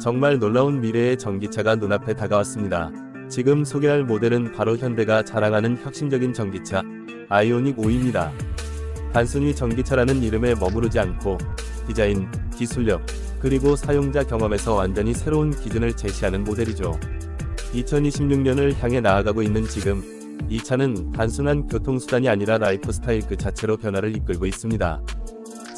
정말 놀라운 미래의 전기차가 눈앞에 다가왔습니다. 지금 소개할 모델은 바로 현대가 자랑하는 혁신적인 전기차 아이오닉 5입니다. 단순히 전기차라는 이름에 머무르지 않고 디자인, 기술력, 그리고 사용자 경험에서 완전히 새로운 기준을 제시하는 모델이죠. 2026년을 향해 나아가고 있는 지금, 이 차는 단순한 교통수단이 아니라 라이프 스타일 그 자체로 변화를 이끌고 있습니다.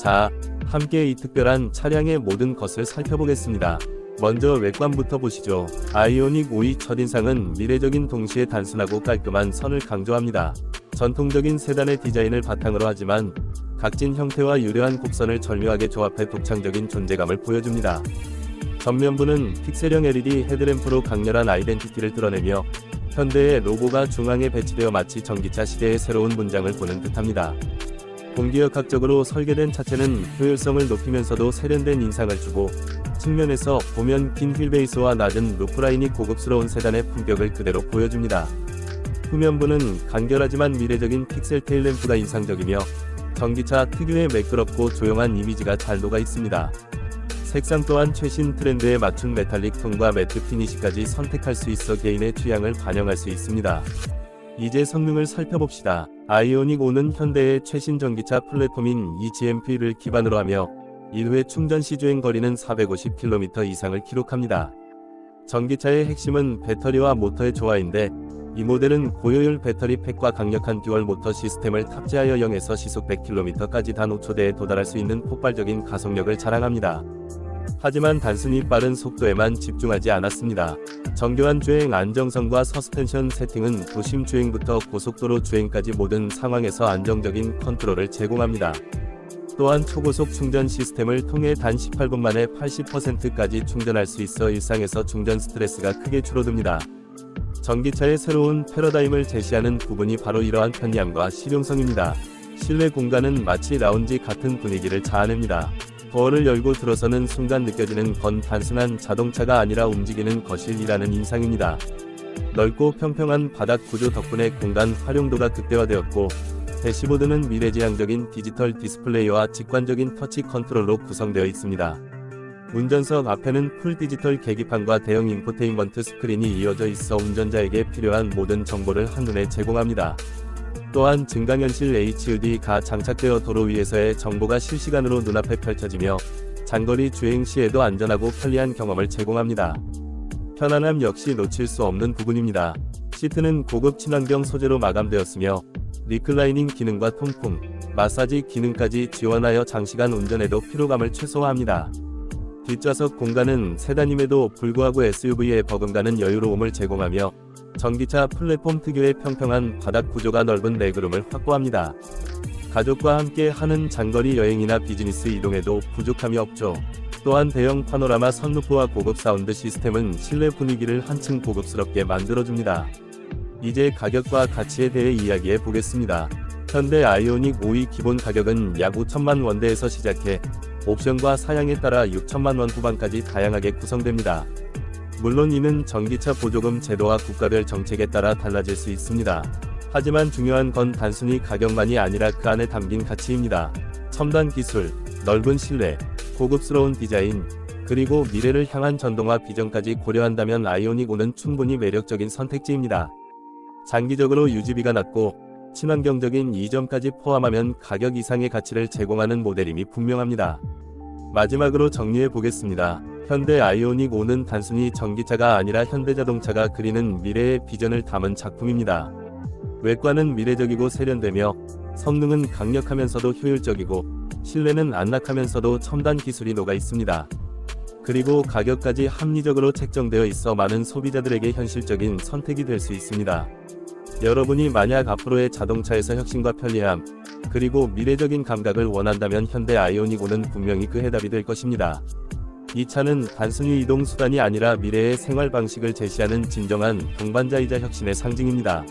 자, 함께 이 특별한 차량의 모든 것을 살펴보겠습니다. 먼저 외관부터 보시죠. 아이오닉 5의 첫인상은 미래적인 동시에 단순하고 깔끔한 선을 강조합니다. 전통적인 세단의 디자인을 바탕으로 하지만 각진 형태와 유려한 곡선을 절묘하게 조합해 독창적인 존재감을 보여줍니다. 전면부는 픽셀형 LED 헤드램프로 강렬한 아이덴티티를 드러내며 현대의 로고가 중앙에 배치되어 마치 전기차 시대의 새로운 문장을 보는 듯합니다. 공기역학적으로 설계된 차체는 효율성을 높이면서도 세련된 인상을 주고 측면에서 보면 긴 휠베이스와 낮은 루프라인이 고급스러운 세단의 품격을 그대로 보여줍니다. 후면부는 간결하지만 미래적인 픽셀 테일램프가 인상적이며 전기차 특유의 매끄럽고 조용한 이미지가 잘 녹아 있습니다. 색상 또한 최신 트렌드에 맞춘 메탈릭 톤과 매트 피니시까지 선택할 수 있어 개인의 취향을 반영할 수 있습니다. 이제 성능을 살펴봅시다. 아이오닉 5는 현대의 최신 전기차 플랫폼인 eGMP를 기반으로 하며 1회 충전 시 주행 거리는 450km 이상을 기록합니다. 전기차의 핵심은 배터리와 모터의 조화인데 이 모델은 고효율 배터리 팩과 강력한 듀얼 모터 시스템을 탑재하여 0에서 시속 100km까지 단 5초대에 도달할 수 있는 폭발적인 가속력을 자랑합니다. 하지만 단순히 빠른 속도에만 집중하지 않았습니다. 정교한 주행 안정성과 서스펜션 세팅은 도심 주행부터 고속도로 주행까지 모든 상황에서 안정적인 컨트롤을 제공합니다. 또한 초고속 충전 시스템을 통해 단 18분 만에 80%까지 충전할 수 있어 일상에서 충전 스트레스가 크게 줄어듭니다. 전기차의 새로운 패러다임을 제시하는 부분이 바로 이러한 편리함과 실용성입니다. 실내 공간은 마치 라운지 같은 분위기를 자아냅니다. 도어를 열고 들어서는 순간 느껴지는 건 단순한 자동차가 아니라 움직이는 거실이라는 인상입니다. 넓고 평평한 바닥 구조 덕분에 공간 활용도가 극대화되었고 대시보드는 미래지향적인 디지털 디스플레이와 직관적인 터치 컨트롤로 구성되어 있습니다. 운전석 앞에는 풀 디지털 계기판과 대형 인포테인먼트 스크린이 이어져 있어 운전자에게 필요한 모든 정보를 한눈에 제공합니다. 또한 증강현실 HUD가 장착되어 도로 위에서의 정보가 실시간으로 눈앞에 펼쳐지며 장거리 주행 시에도 안전하고 편리한 경험을 제공합니다. 편안함 역시 놓칠 수 없는 부분입니다. 시트는 고급 친환경 소재로 마감되었으며 리클라이닝 기능과 통풍, 마사지 기능까지 지원하여 장시간 운전에도 피로감을 최소화합니다. 뒷좌석 공간은 세단임에도 불구하고 SUV에 버금가는 여유로움을 제공하며 전기차 플랫폼 특유의 평평한 바닥 구조가 넓은 레그룸을 확보합니다. 가족과 함께 하는 장거리 여행이나 비즈니스 이동에도 부족함이 없죠. 또한 대형 파노라마 선루프와 고급 사운드 시스템은 실내 분위기를 한층 고급스럽게 만들어줍니다. 이제 가격과 가치에 대해 이야기해 보겠습니다. 현대 아이오닉 5의 기본 가격은 약 5천만 원대에서 시작해 옵션과 사양에 따라 6천만 원 후반까지 다양하게 구성됩니다. 물론 이는 전기차 보조금 제도와 국가별 정책에 따라 달라질 수 있습니다. 하지만 중요한 건 단순히 가격만이 아니라 그 안에 담긴 가치입니다. 첨단 기술, 넓은 실내, 고급스러운 디자인, 그리고 미래를 향한 전동화 비전까지 고려한다면 아이오닉 5는 충분히 매력적인 선택지입니다. 장기적으로 유지비가 낮고 친환경적인 이 점까지 포함하면 가격 이상의 가치를 제공하는 모델임이 분명합니다. 마지막으로 정리해 보겠습니다. 현대 아이오닉 5는 단순히 전기차가 아니라 현대자동차가 그리는 미래의 비전을 담은 작품입니다. 외관은 미래적이고 세련되며 성능은 강력하면서도 효율적이고 실내는 안락하면서도 첨단 기술이 녹아 있습니다. 그리고 가격까지 합리적으로 책정되어 있어 많은 소비자들에게 현실적인 선택이 될 수 있습니다. 여러분이 만약 앞으로의 자동차에서 혁신과 편리함, 그리고 미래적인 감각을 원한다면 현대 아이오닉 5는 분명히 그 해답이 될 것입니다. 이 차는 단순히 이동 수단이 아니라 미래의 생활 방식을 제시하는 진정한 동반자이자 혁신의 상징입니다.